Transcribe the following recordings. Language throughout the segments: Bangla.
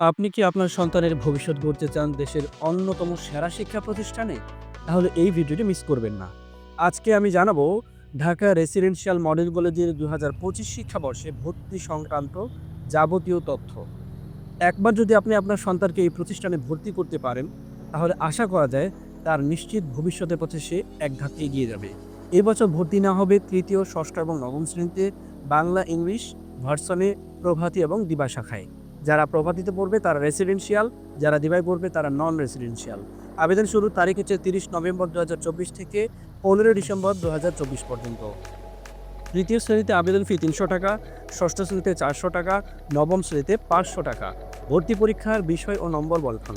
আপনি কি আপনার সন্তানের ভবিষ্যৎ গড়তে চান দেশের অন্যতম সেরা শিক্ষা প্রতিষ্ঠানে? তাহলে এই ভিডিওটি মিস করবেন না। আজকে আমি জানাব, ঢাকা রেসিডেন্সিয়াল মডেল কলেজের দু হাজার পঁচিশ শিক্ষাবর্ষে ভর্তি সংক্রান্ত যাবতীয় তথ্য। একবার যদি আপনি আপনার সন্তানকে এই প্রতিষ্ঠানে ভর্তি করতে পারেন, তাহলে আশা করা যায় তার নিশ্চিত ভবিষ্যতের পথে সে এক ধাপ এগিয়ে যাবে। এবছর ভর্তি না হবে তৃতীয়, ষষ্ঠ এবং নবম শ্রেণীতে বাংলা, ইংলিশ ভার্সনে প্রভাতী এবং দিবা শাখায়। যারা প্রভাতিতে পড়বে তারা রেসিডেন্সিয়াল যারা দিবায় পড়বে তারা নন রেসিডেন্সিয়াল আবেদন শুরুর তারিখ হচ্ছে তিরিশ নভেম্বর দু হাজার চব্বিশ থেকে পনেরো ডিসেম্বর দু হাজার চব্বিশ পর্যন্ত। তৃতীয় শ্রেণীতে আবেদন ফি তিনশো টাকা, ষষ্ঠ শ্রেণীতে চারশো টাকা, নবম শ্রেণীতে পাঁচশো টাকা। ভর্তি পরীক্ষার বিষয় ও নম্বর বলখান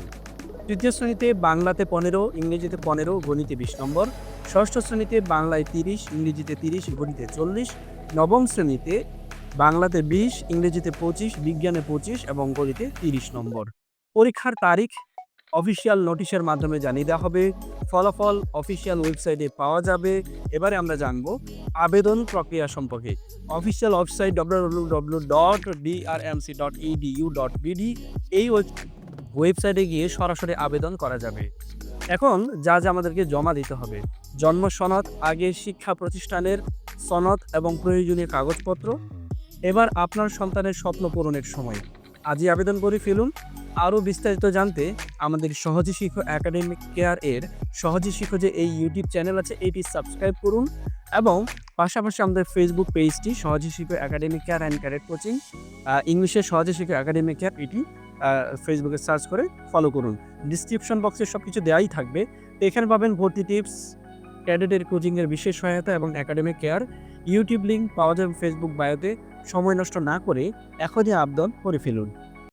তৃতীয় শ্রেণীতে বাংলাতে পনেরো, ইংরেজিতে পনেরো, গণিতে বিশ নম্বর। ষষ্ঠ শ্রেণীতে বাংলায় তিরিশ, ইংরেজিতে তিরিশ, গণিতে চল্লিশ। নবম শ্রেণীতে বাংলাতে বিশ, ইংরেজিতে পঁচিশ, বিজ্ঞানে পঁচিশ এবং গণিতে তিরিশ নম্বর। পরীক্ষার তারিখ অফিসিয়াল নোটিশের মাধ্যমে জানিয়ে দেওয়া হবে। ফলাফল অফিসিয়াল ওয়েবসাইটে পাওয়া যাবে। এবারে আমরা জানব আবেদন প্রক্রিয়া সম্পর্কে। Official website W W dot DRMC dot EDU dot BD এই ওয়েব- ওয়েবসাইটে গিয়ে সরাসরি আবেদন করা যাবে। এখন যা যা আমাদেরকে জমা দিতে হবে। জন্ম সনদ, আগে শিক্ষা প্রতিষ্ঠানের সনদ এবং প্রয়োজনীয় কাগজপত্র এবার আপনার সন্তানের স্বপ্ন পূরণের সময়। আজই আবেদন করে ফেলুন। আরও বিস্তারিত জানতে আমাদের সহজে শিক্ষক একাডেমিক কেয়ার এর সহজে শিক্ষক যে এই ইউটিউব চ্যানেল আছে, এটি সাবস্ক্রাইব করুন এবং পাশাপাশি আমাদের ফেসবুক পেজটি সহজে শিক্ষক academic care and caret coaching ইংলিশে সহজে শিক্ষক একাডেমিক কেয়ার এটি ফেসবুকে সার্চ করে ফলো করুন। ডিসক্রিপশন বক্সে সব কিছু দেওয়াই থাকবে এখানে পাবেন ভর্তি টিপস ক্যাডেটের কোচিংয়ের বিশেষ সহায়তা এবং একাডেমিক কেয়ার ইউটিউব লিঙ্ক পাওয়া যাবে ফেসবুক বায়োতে সময় নষ্ট না করে এখনই আবেদন করে ফেলুন।